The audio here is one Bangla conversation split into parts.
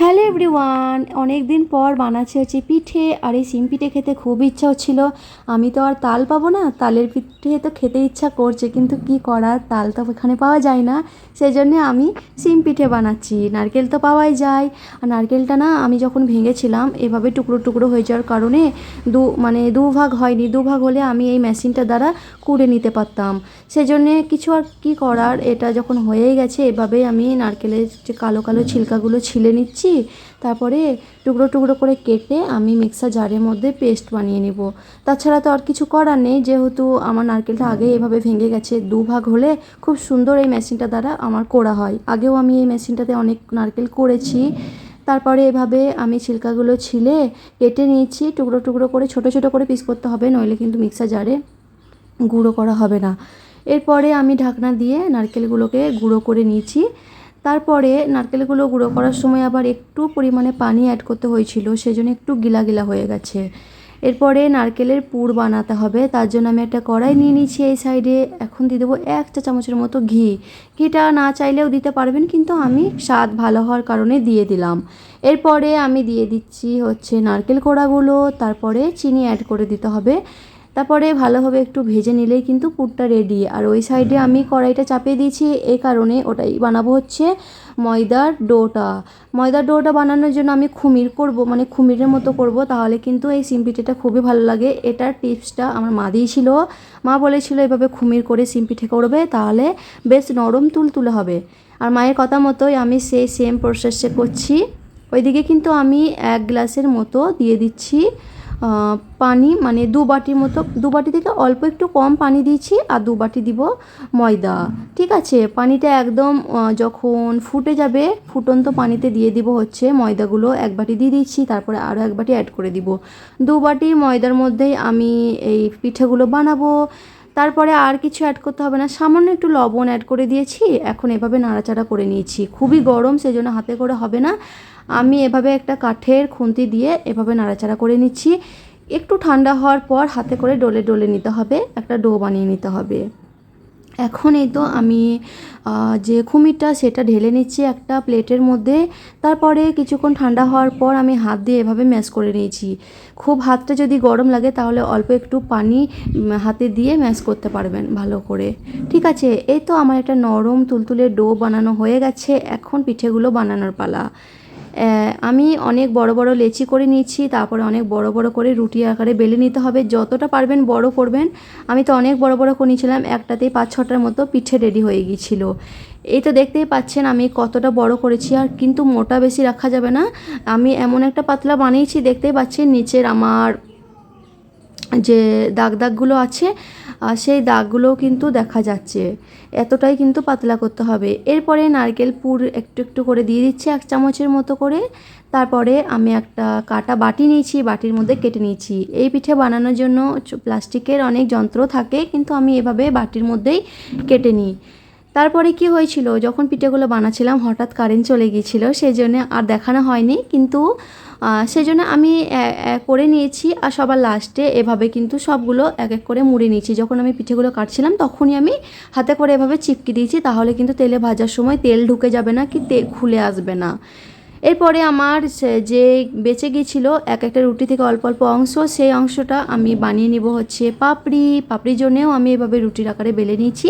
হ্যালো এভরিওয়ান অনেক দিন পর বানাচ্ছে হচ্ছে পিঠে, আর এই সিম পিঠে খেতে খুব ইচ্ছা হচ্ছিল। আমি তো আর তাল পাবো না, তালের পিঠে তো খেতে ইচ্ছা করছে, কিন্তু কি করার, তাল তো এখানে পাওয়া যায় না। সেই জন্যে আমি সিম পিঠে বানাচ্ছি, নারকেল তো পাওয়াই যায়। আর নারকেলটা না, আমি যখন ভেঙেছিলাম, এভাবে টুকরো টুকরো হয়ে যাওয়ার কারণে দু মানে দু ভাগ হয়নি, দু ভাগ হলে আমি এই মেশিনটা দ্বারা কুড়ে নিতে পারতাম। সেজন্যে কিছু আর কি করার, এটা যখন হয়েই গেছে এভাবে আমি নারকেলের যে কালো কালো ছিলকাগুলো ছিলে নিচ্ছি। তারপরে টুকরো টুকরো করে কেটে আমি মিক্সার জারের মধ্যে পেস্ট বানিয়ে নেব। তাছাড়া তো আর কিছু করার নেই যেহেতু আমার নারকেলটা আগে এভাবে ভেঙে গেছে দু ভাগ হলে খুব সুন্দর এই মেশিনটা দ্বারা আমার করা হয়। আগেও আমি এই মেশিনটাতে অনেক নারকেল করেছি তারপরে এভাবে আমি ছিলকাগুলো ছিলে কেটে নিয়েছি টুকরো টুকরো করে ছোট ছোট করে পিস করতে হবে নইলে কিন্তু মিক্সার জারে গুঁড়ো করা হবে না। এরপরে আমি ঢাকনা দিয়ে নারকেলগুলোকে গুঁড়ো করে নিয়েছি তারপরে নারকেলগুলো গুঁড়ো করার সময় আবার একটু পরিমাণে পানি অ্যাড করতে হয়েছিল, সেজন্য একটু গিলা গিলা হয়ে গেছে। এরপরে নারকেলের পুর বানাতে হবে, তার জন্য আমি একটা কড়াই নিয়ে নিয়েছি এই সাইডে। এখন দিয়ে দেবো এক চা চামচের মতো ঘি। ঘিটা না চাইলেও দিতে পারবেন, কিন্তু আমি স্বাদ ভালো হওয়ার কারণে দিয়ে দিলাম। এরপরে আমি দিয়ে দিচ্ছি হচ্ছে নারকেল কোড়াগুলো, তারপরে চিনি অ্যাড করে দিতে হবে। তারপরে ভালোভাবে একটু ভেজে নিলেই কিন্তু পুরটা রেডি আর ওই সাইডে আমি কড়াইটা চাপিয়ে দিয়েছি এই কারণে ওটাই বানাবো হচ্ছে ময়দার ডোটা। ময়দার ডোটা বানানোর জন্য আমি খুমির করব মানে খুমিরের মতো করব, তাহলে কিন্তু এই সিম পিঠেটা খুবই ভালো লাগে। এটার টিপসটা আমার মা দিয়েছিল। মা বলেছিল এভাবে খুমির করে সিম পিঠে করবে, তাহলে বেশ নরম তুল তুলে হবে। আর মায়ের কথা মতোই আমি সেই সেম প্রসেসে করছি। ওইদিকে কিন্তু আমি এক গ্লাসের মতো দিয়ে দিচ্ছি। পানি মানে দু বাটির মতো, দু বাটি থেকে অল্প একটু কম পানি দিয়েছি আর দু বাটি দিব ময়দা। ঠিক আছে? পানিটা একদম যখন ফুটে যাবে, ফুটন্ত পানিতে দিয়ে দিব হচ্ছে ময়দাগুলো। এক বাটি দিয়ে দিচ্ছি তারপরে আরও এক বাটি অ্যাড করে দিব। দু বাটি ময়দার মধ্যেই আমি এই পিঠেগুলো বানাবো। তারপরে আর কিছু অ্যাড করতে হবে না। সামান্য একটু লবণ অ্যাড করে দিয়েছি। এখন এভাবে নাড়াচাড়া করে নিয়েছি। খুবই গরম, সেজন্য হাতে করে হবে না। আমি এভাবে একটা কাঠের খুন্তি দিয়ে এভাবে নাড়াচাড়া করে নিচ্ছি। একটু ঠান্ডা হওয়ার পর হাতে করে ডলে ডলে নিতে হবে। একটা ডো বানিয়ে নিতে হবে। এখন এই তো আমি যে খুমিরটা সেটা ঢেলে নিচ্ছি একটা প্লেটের মধ্যে। তারপরে কিছুক্ষণ ঠান্ডা হওয়ার পর আমি হাত দিয়ে এভাবে ম্যাশ করে নিয়েছি। খুব হাতটা যদি গরম লাগে তাহলে অল্প একটু পানি হাতে দিয়ে ম্যাশ করতে পারবেন ভালো করে। ঠিক আছে, এই তো আমার একটা নরম তুলতুলে ডো বানানো হয়ে গেছে। এখন পিঠেগুলো বানানোর পালা। আমি অনেক বড় বড় লেচি করে নিচ্ছি তারপরে অনেক বড় বড় করে রুটি আকারে বেলে নিতে হবে। যতটা পারবেন বড় করবেন। আমি তো অনেক বড় বড় করে নিয়েছিলাম, একটাতেই পাঁচ ছটার মতো পিঠে রেডি হয়ে গিয়েছিল। এই তো দেখতেই পাচ্ছেন আমি কতটা বড় করেছি, আর কিন্তু মোটা বেশি রাখা যাবে না। আমি এমন একটা পাতলা বানিয়েছি, দেখতেই পাচ্ছেন নিচের আমার যে দাগ দাগগুলো আছে সেই দাগগুলোও কিন্তু দেখা যাচ্ছে। এতটাই কিন্তু পাতলা করতে হবে। এরপরে নারকেল পুর একটু একটু করে দিয়ে দিচ্ছি, এক চামচের মতো করে। তারপরে আমি একটা কাটা বাটি নিয়েছি, বাটির মধ্যে কেটে নিয়েছি। এই পিঠে বানানোর জন্য প্লাস্টিকের অনেক যন্ত্র থাকে, কিন্তু আমি এভাবে বাটির মধ্যেই কেটে নিই। তারপরে কি হয়েছিল, যখন পিঠেগুলো বানাচ্ছিলাম হঠাৎ কারেন্ট চলে গিয়েছিল, সেই জন্য আর দেখানো হয়নি। কিন্তু আহ, সেই জন্য আমি করে নিয়েছি আর সবার লাস্টে এভাবে কিন্তু সবগুলো এক এক করে মুড়ে নিয়েছি। যখন আমি পিঠেগুলো কাটছিলাম তখনই আমি হাতে করে এভাবে চিপকে দিয়েছি তাহলে কিন্তু তেলে ভাজার সময় তেল ঢুকে যাবে না কি তে খুলে আসবে না। এরপরে আমার যে বেঁচে গিয়েছিল এক একটা রুটি থেকে অল্প অল্প অংশ সেই অংশটা আমি বানিয়ে নিব হচ্ছে পাপড়ি। পাপড়ির জন্যেও আমি এভাবে রুটির আকারে বেলে নিয়েছি।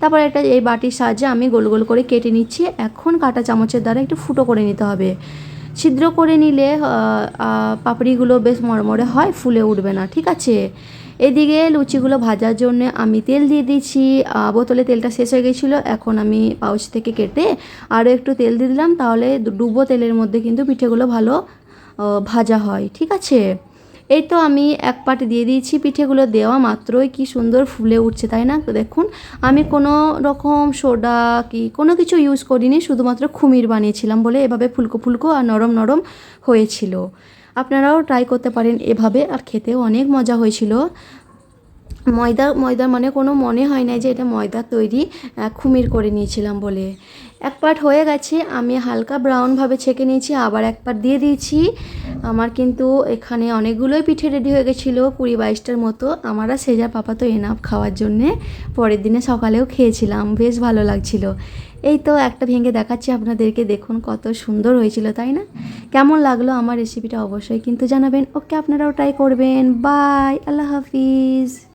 তারপর একটা এই বাটির সাহায্যে আমি গোল গোল করে কেটে নিচ্ছি। এখন কাটা চামচের দ্বারা একটু ফুটো করে নিতে হবে। ছিদ্র করে নিলে পাপড়িগুলো বেশ মরমরে হয়, ফুলে উঠবে না, ঠিক আছে? এদিকে লুচিগুলো ভাজার জন্য আমি তেল দিয়ে দিচ্ছি বোতলে তেলটা শেষ হয়ে গেছিল, এখন আমি পাউচ থেকে কেটে আরও একটু তেল দিয়ে দিলাম, তাহলে ডুবো তেলের মধ্যে কিন্তু পিঠেগুলো ভালো ভাজা হয়, ঠিক আছে? এই তো আমি এক পাটে দিয়ে দিয়েছি, পিঠেগুলো দেওয়া মাত্রই। কি সুন্দর ফুলে উঠছে, তাই না? দেখুন, আমি কোনো রকম সোডা কি কোনো কিছু ইউজ করিনি, শুধুমাত্র খুমির বানিয়েছিলাম বলে এভাবে ফুলকো ফুলকো আর নরম নরম হয়েছিল। আপনারাও ট্রাই করতে পারেন এভাবে, আর খেতেও অনেক মজা হয়েছিল। ময়দা ময়দা মানে কোনো মনে হয় না যে এটা ময়দা তৈরি খুমির করে নিয়েছিলাম বলে। এক পার্ট হয়ে গেছে, আমি হালকা ব্রাউনভাবে ছেঁকে নিয়েছি, আবার এক পার্ট দিয়ে দিয়েছি। আমার কিন্তু এখানে অনেকগুলোই পিঠে রেডি হয়ে গেছিল, কুড়ি বাইশটার মতো। আমারা সেজা পাপা তো এনাফ খাওয়ার জন্যে পরের দিনে সকালেও খেয়েছিলাম, বেশ ভালো লাগছিল। এই তো একটা ভেঙে দেখাচ্ছি আপনাদেরকে, দেখুন কত সুন্দর হয়েছিল, তাই না? কেমন লাগল আমার রেসিপিটা অবশ্যই কিন্তু জানাবেন। ওকে, আপনারাও ট্রাই করবেন। বাই আল্লাহ হাফিজ।